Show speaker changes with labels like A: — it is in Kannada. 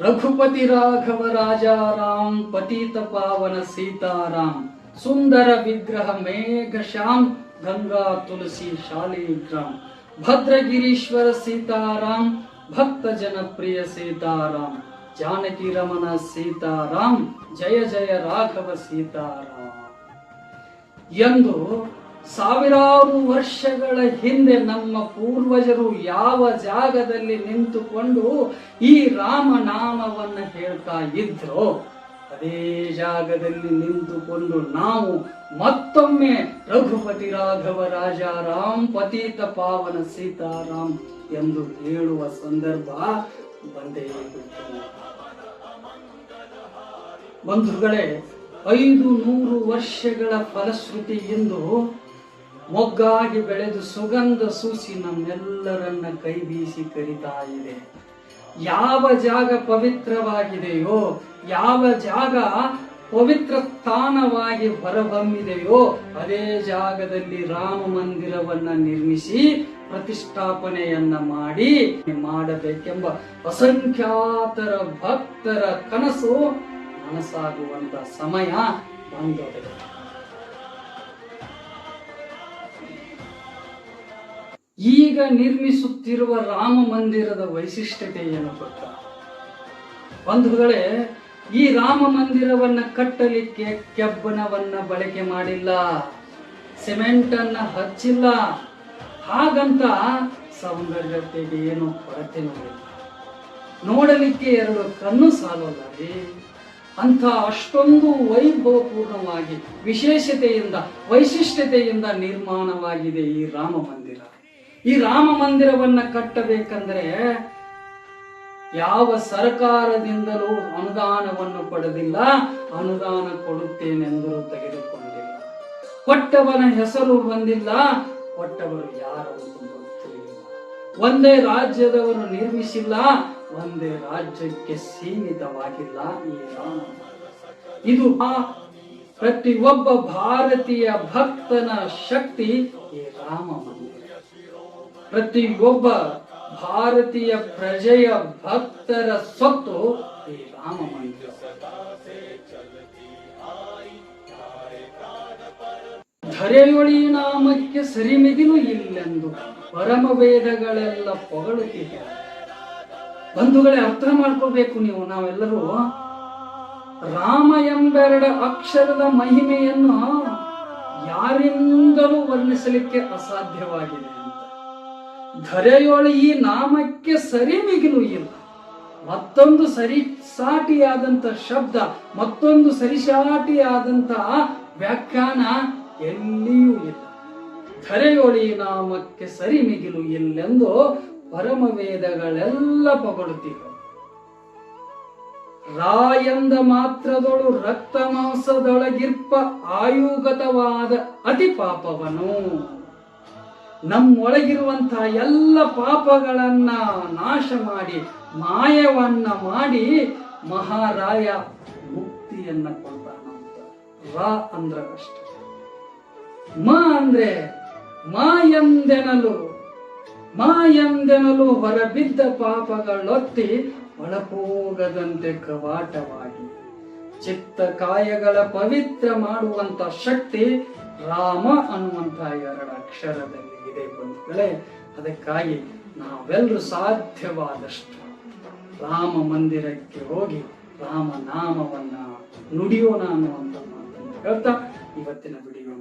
A: ರಘುಪತಿ ರಾಘವ ರಾಜ ರಾಮ್ ಪತಿತ ಪಾವನ ಸೀತಾರಾಮ್ ಸುಂದರ ವಿಗ್ರಹ ಮೇಘ ಶ್ಯಾಮ್ ಗಂಗಾ ತುಳಸಿ ಶಾಲಿಗ್ರಾಮ್ ಭದ್ರಗಿರೀಶ್ವರ ಸೀತಾರಾಮ್ ಭಕ್ತ ಜನಪ್ರಿಯ ಸೀತಾರಾಮ್ ಜಾನಕಿ ರಮಣ ಸೀತಾರಾಮ್ ಜಯ ಜಯ ರಾಘವ ಸೀತಾರಾಮ್ ಎಂದು ಸಾವಿರಾರು ವರ್ಷಗಳ ಹಿಂದೆ ನಮ್ಮ ಪೂರ್ವಜರು ಯಾವ ಜಾಗದಲ್ಲಿ ನಿಂತುಕೊಂಡು ಈ ರಾಮನಾಮವನ್ನು ಹೇಳ್ತಾ ಇದ್ರೋ, ಅದೇ ಜಾಗದಲ್ಲಿ ನಿಂತುಕೊಂಡು ನಾವು ಮತ್ತೊಮ್ಮೆ ರಘುಪತಿ ರಾಘವ ರಾಜ ರಾಮ್ ಪತೀತ ಪಾವನ ಸೀತಾರಾಮ್ ಎಂದು ಹೇಳುವ ಸಂದರ್ಭ ಬಂದೇ. ಬಂಧುಗಳೇ, ಐದು ನೂರು ವರ್ಷಗಳ ಫಲಶ್ರುತಿ ಎಂದು ಮೊಗ್ಗಾಗಿ ಬೆಳೆದು ಸುಗಂಧ ಸೂಸಿ ನಮ್ಮೆಲ್ಲರನ್ನ ಕೈ ಬೀಸಿ ಕರಿತಾ ಇದೆ ಯಾವ ಜಾಗ ಪವಿತ್ರವಾಗಿದೆಯೋ, ಯಾವ ಜಾಗ ಪವಿತ್ರ ಸ್ಥಾನವಾಗಿ ಹೊರಬಂದಿದೆಯೋ, ಅದೇ ಜಾಗದಲ್ಲಿ ರಾಮ ಮಂದಿರವನ್ನ ನಿರ್ಮಿಸಿ ಪ್ರತಿಷ್ಠಾಪನೆಯನ್ನ ಮಾಡಿ ಮಾಡಬೇಕೆಂಬ ಅಸಂಖ್ಯಾತರ ಭಕ್ತರ ಕನಸು ನನಸಾಗುವಂತ ಸಮಯ ಬಂದದೆ ಈಗ ನಿರ್ಮಿಸುತ್ತಿರುವ ರಾಮ ಮಂದಿರದ ವೈಶಿಷ್ಟ್ಯತೆ ಏನು ಗೊತ್ತಾ? ಬಂಧುಗಳೇ ಈ ರಾಮ ಮಂದಿರವನ್ನ ಕಟ್ಟಲಿಕ್ಕೆ ಕೆಬ್ಬಣವನ್ನ ಬಳಕೆ ಮಾಡಿಲ್ಲ ಸಿಮೆಂಟ್ ಅನ್ನ ಹಚ್ಚಿಲ್ಲ, ಹಾಗಂತ ಸೌಂದರ್ಯತೆಗೆ ಏನು ಕೊರತೆ ನೋಡಿಲ್ಲ. ನೋಡಲಿಕ್ಕೆ ಎರಡು ಕಣ್ಣು ಸಾಲಲ್ಲ ಅಂತ ಅಷ್ಟೊಂದು ವೈಭವಪೂರ್ಣವಾಗಿ ವಿಶೇಷತೆಯಿಂದ, ವೈಶಿಷ್ಟ್ಯತೆಯಿಂದ ನಿರ್ಮಾಣವಾಗಿದೆ ಈ ರಾಮ ಮಂದಿರ. ಈ ರಾಮ ಮಂದಿರವನ್ನ ಕಟ್ಟಬೇಕಂದ್ರೆ ಯಾವ ಸರ್ಕಾರದಿಂದಲೂ ಅನುದಾನವನ್ನು ಪಡೆದಿಲ್ಲ. ಅನುದಾನ ಕೊಡುತ್ತೇನೆಂದರೂ ತೆಗೆದುಕೊಂಡಿಲ್ಲ. ಕೊಟ್ಟವನ ಹೆಸರು ಬಂದಿಲ್ಲ. ಕೊಟ್ಟವರು ಯಾರು ಒಂದೇ ರಾಜ್ಯದವರು ನಿರ್ಮಿಸಿಲ್ಲ. ಒಂದೇ ರಾಜ್ಯಕ್ಕೆ ಸೀಮಿತವಾಗಿಲ್ಲ ಈ ರಾಮ ಇದು ಆ ಪ್ರತಿಯೊಬ್ಬ ಭಾರತೀಯ ಭಕ್ತನ ಶಕ್ತಿ ಈ ರಾಮ ಮಂದಿರ. ಪ್ರತಿಯೊಬ್ಬ ಭಾರತೀಯ ಪ್ರಜೆಯ ಭಕ್ತರ ಸ್ವತ್ತು ಈ ರಾಮ ಮಂದಿರ. ಧರೆಯೊಳಿ ನಾಮಕ್ಕೆ ಸರಿಮಿದಿನೂ ಇಲ್ಲೆಂದು ಪರಮ ವೇದಗಳೆಲ್ಲ ಪೊಗಳುತ್ತಿದೆ. ಬಂಧುಗಳೇ, ಅರ್ಥ ಮಾಡ್ಕೋಬೇಕು ನೀವು ನಾವೆಲ್ಲರೂ. ರಾಮ ಎಂಬೆರಡ ಅಕ್ಷರದ ಮಹಿಮೆಯನ್ನು ಯಾರಿಂದಲೂ ವರ್ಣಿಸಲಿಕ್ಕೆ ಅಸಾಧ್ಯವಾಗಿದೆ ಅಂತ. ಧರೆಯೊಳಿ ಈ ನಾಮಕ್ಕೆ ಸರಿ ಮಿಗಿಲು ಇಲ್ಲ. ಮತ್ತೊಂದು ಸರಿ ಸಾಟಿಯಾದಂತ ಶಬ್ದ, ಮತ್ತೊಂದು ಸರಿಸಾಟಿಯಾದಂತಹ ವ್ಯಾಖ್ಯಾನ ಎಲ್ಲಿಯೂ ಇಲ್ಲ. ಧರೆಯೊಳಿ ನಾಮಕ್ಕೆ ಸರಿ ಮಿಗಿಲು ಇಲ್ಲೆಂದು ಪರಮ ವೇದಗಳೆಲ್ಲ ರಾಯಂದ ಮಾತ್ರದೊಳು ರಕ್ತ ಮಾಂಸದೊಳಗಿರ್ಪ ಆಯುಗತವಾದ ಅತಿ ಪಾಪವನು ನಮ್ಮೊಳಗಿರುವಂತಹ ಎಲ್ಲ ಪಾಪಗಳನ್ನ ನಾಶ ಮಾಡಿ, ಮಾಯವನ್ನ ಮಾಡಿ ಮಹಾರಾಯ ಮುಕ್ತಿಯನ್ನ ಕೊಡ್ತಾನಂತ ರಾ ಅಂದ್ರ ಕಷ್ಟ. ಮ ಅಂದ್ರೆ ಮಾ ಎಂದೆನಲು ಮಾ ಎಂದೆನಲು ಹೊರಬಿದ್ದ ಪಾಪಗಳೊತ್ತಿ ಒಳಪೋಗದಂತೆ ಕವಾಟವಾಗಿ. ಚಿತ್ತ ಕಾಯಗಳ ಪವಿತ್ರ ಮಾಡುವಂತ ಶಕ್ತಿ ರಾಮ ಅನ್ನುವಂತ ಎರಡು ಅಕ್ಷರದಲ್ಲಿ ಇದೆ ಬಂಧುಗಳೇ. ಅದಕ್ಕಾಗಿ ನಾವೆಲ್ಲರೂ ಸಾಧ್ಯವಾದಷ್ಟು ರಾಮ ಮಂದಿರಕ್ಕೆ ಹೋಗಿ ರಾಮ ನಾಮವನ್ನ ನುಡಿಯೋಣ ಅನ್ನುವಂತ ಮಾತನ್ನು ಹೇಳ್ತಾ ಇವತ್ತಿನ ವಿಡಿಯೋ